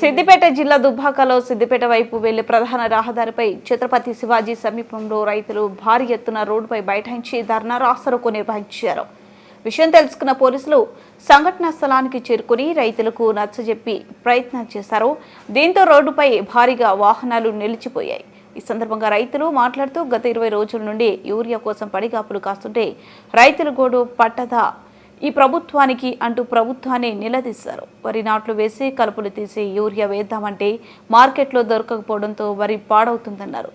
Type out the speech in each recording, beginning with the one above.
సిద్దిపేట జిల్లా దుబ్బాకలో సిద్దిపేట వైపు వెళ్ళే ప్రధాన రహదారిపై ఛత్రపతి శివాజీ సమీపంలో రైతులు భారీ ఎత్తున రోడ్డుపై బైఠాయించి ధర్నా రాసరకు నిర్వహించారు. విషయం తెలుసుకున్న పోలీసులు సంఘటనా స్థలానికి చేరుకుని రైతులకు నచ్చజెప్పి ప్రయత్నం చేశారు. దీంతో రోడ్డుపై భారీగా వాహనాలు నిలిచిపోయాయి. ఈ సందర్భంగా రైతులు మాట్లాడుతూ గత ఇరవై రోజుల నుండి యూరియా కోసం పడిగాపులు కాస్తుంటే రైతుల గోడు పట్టదా ఈ ప్రభుత్వానికి అంటూ ప్రభుత్వాన్ని నిలదీశారు. వరి నాట్లు వేసి కలుపులు తీసి యూరియా వేద్దామంటే మార్కెట్లో దొరకకపోవడంతో వరి పాడవుతుందన్నారు.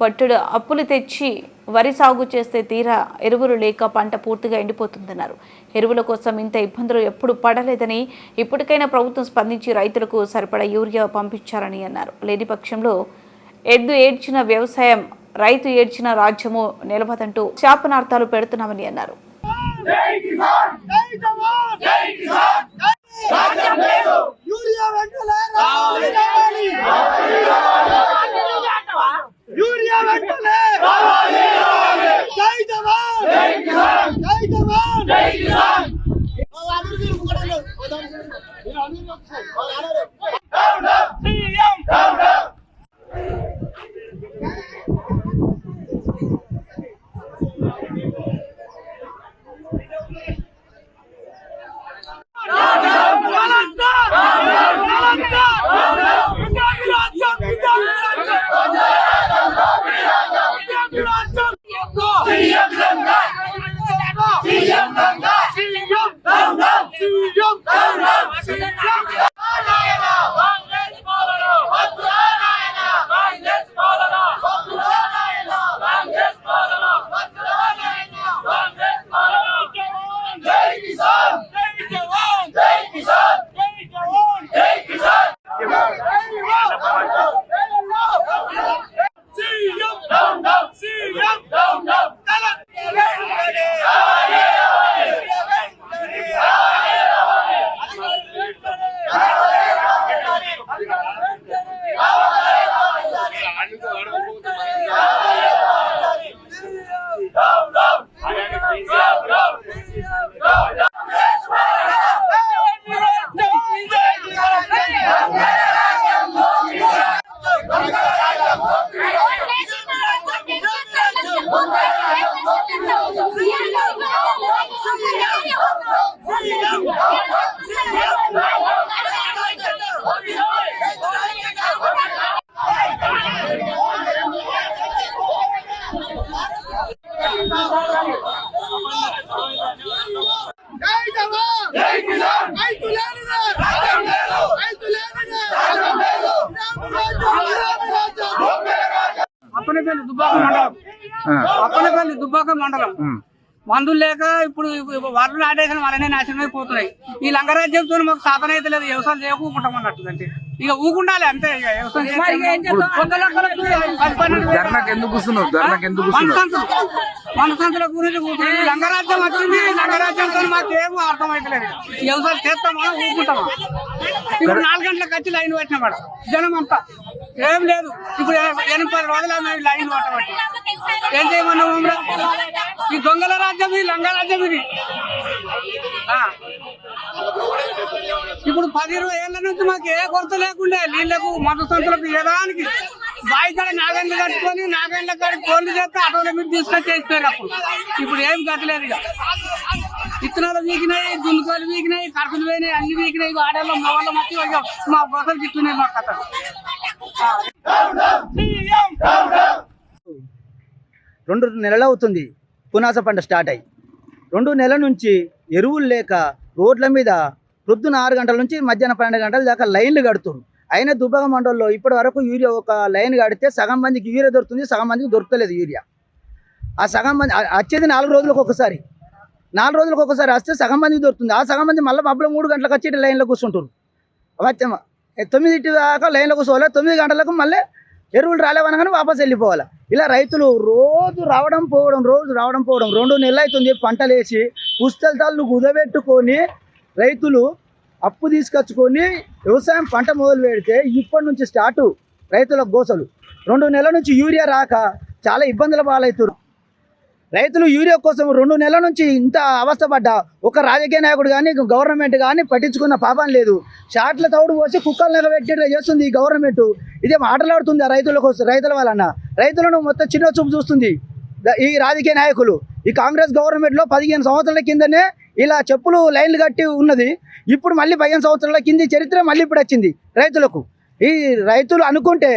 పట్టుడు అప్పులు తెచ్చి వరి సాగు చేస్తే తీరా ఎరువులు లేక పంట పూర్తిగా ఎండిపోతుందన్నారు. ఎరువుల కోసం ఇంత ఇబ్బందులు ఎప్పుడు పడలేదని ఇప్పటికైనా ప్రభుత్వం స్పందించి రైతులకు సరిపడా యూరియా పంపించారని అన్నారు. లేని పక్షంలో ఎద్దు ఏడ్చిన వ్యవసాయం రైతు ఏడ్చిన రాజ్యము నిలవదంటూ శాపనార్థాలు పెడుతున్నామని అన్నారు. అప్పనపల్లి దుబ్బాక మండలం. అప్పనపల్లి దుబ్బాక మండలం. మందులు లేక ఇప్పుడు వరలు నాటేసిన వరనే నాశనం అయిపోతున్నాయి ఈ లంగరాజ్యంతో మాకు సాధన అయితే లేదు. వ్యవసాయం చేయకుంటాం అన్నట్టు అంటే. ఇక ఊకుండాలి అంతే ఇక వ్యవసాయం ఎందుకు ఎందుకు మనసంతులు గురించి కూర్చుని లంగరాజ్యం వచ్చింది లంగరాజ్యంతో మాకేమో అర్థమైతలేదు. ఈ వ్యవసాయం చేస్తామా ఊకుంటామా ఇప్పుడు నాలుగు గంటలకు వచ్చి లైన్ పెట్టిన వాడు జనం అంతా. ఏం లేదు ఇప్పుడు ఎనభై రోజులు మేము లైన్ పట్టబట్టి ఏం చేయమన్నాం మమ్మల్ని? ఈ దొంగల రాజ్యం ఇది లంగ రాజ్యం ఇది. ఆ. ఇప్పుడు పది ఇరవై ఏళ్ళ నుంచి మాకు ఏ కొరత లేకుండే నీళ్ళకు మత సంతులకు ఏదానికి. కాడ నాగండ్లు కట్టుకొని నాగండ్ల కాడ కోళ్ళు చేస్తే ఆటోలో మీరు తీసుకొని చేస్తారు అప్పుడు. ఇప్పుడు ఏం కట్టలేదు ఇక. విత్తనాలు వీకినాయి దున్నుకోలు వీకినాయి కడుపులు పోయినాయి అన్ని వీకినాయి ఆడల్లో మా వాళ్ళ మట్టి మా కోసం చిట్టున్నాయి మా కథ రెండు నెలలు అవుతుంది. పునాస పంట స్టార్ట్ అయ్యి. రెండు నెలల నుంచి ఎరువులు లేక రోడ్ల మీద ప్రొద్దున ఆరు గంటల నుంచి మధ్యాహ్నం పన్నెండు గంటల దాకా లైన్లు కడుతున్నారు. అయినా దుబ్బక మండలంలో ఇప్పటి వరకు యూరియా ఒక లైన్ కడితే సగం మందికి యూరియా దొరుకుతుంది సగం మందికి దొరకలేదు యూరియా. ఆ సగం మంది వచ్చేది నాలుగు రోజులకు ఒకసారి. నాలుగు రోజులకు ఒకసారి వస్తే సగం మందికి దొరుకుతుంది. ఆ సగం మంది మళ్ళీ మబ్బులు మూడు గంటలకు వచ్చి లైన్లో కూర్చుంటారు వచ్చే తొమ్మిది దాకా లైన్లో కూర్చోవాలి. తొమ్మిది గంటలకు మళ్ళీ ఎరువులు రాలేవనగానే వాపస్ వెళ్ళిపోవాలి. ఇలా రైతులు రోజు రావడం పోవడం రోజు రావడం పోవడం రెండు నెలలు అవుతుంది పంటలు వేసి పుస్తకాలు కుదబెట్టుకొని రైతులు అప్పు తీసుకొచ్చుకొని వ్యవసాయం పంట మొదలు పెడితే ఇప్పటి నుంచి స్టార్ట్ రైతుల గోసలు. రెండు నెలల నుంచి యూరియా రాక చాలా ఇబ్బందుల పాలవుతున్నారు రైతులు యూరియా కోసం రెండు నెలల నుంచి ఇంత అవస్థపడ్డా ఒక రాజకీయ నాయకుడు కానీ గవర్నమెంట్ కానీ పట్టించుకున్న పాపం లేదు. షాట్ల తౌడు పోసి కుక్కలు నిలబెట్టి చేస్తుంది ఈ గవర్నమెంట్. ఇదే మాట్లాడుతుంది ఆ రైతుల కోసం రైతుల వలన. రైతులను మొత్తం చిన్న చూపు చూస్తుంది ఈ రాజకీయ నాయకులు. ఈ కాంగ్రెస్ గవర్నమెంట్లో పదిహేను సంవత్సరాల కిందనే ఇలా చెప్పులు లైన్లు కట్టి ఉన్నది. ఇప్పుడు మళ్ళీ పదిహేను సంవత్సరాల కింది చరిత్ర మళ్ళీ ఇప్పుడు వచ్చింది రైతులకు. ఈ రైతులు అనుకుంటే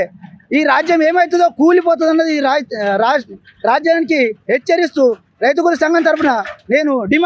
ఈ రాజ్యం ఏమవుతుందో కూలిపోతుంది అన్నది రాజ్యానికి హెచ్చరిస్తూ రైతు సంఘం తరఫున నేను డిమాండ్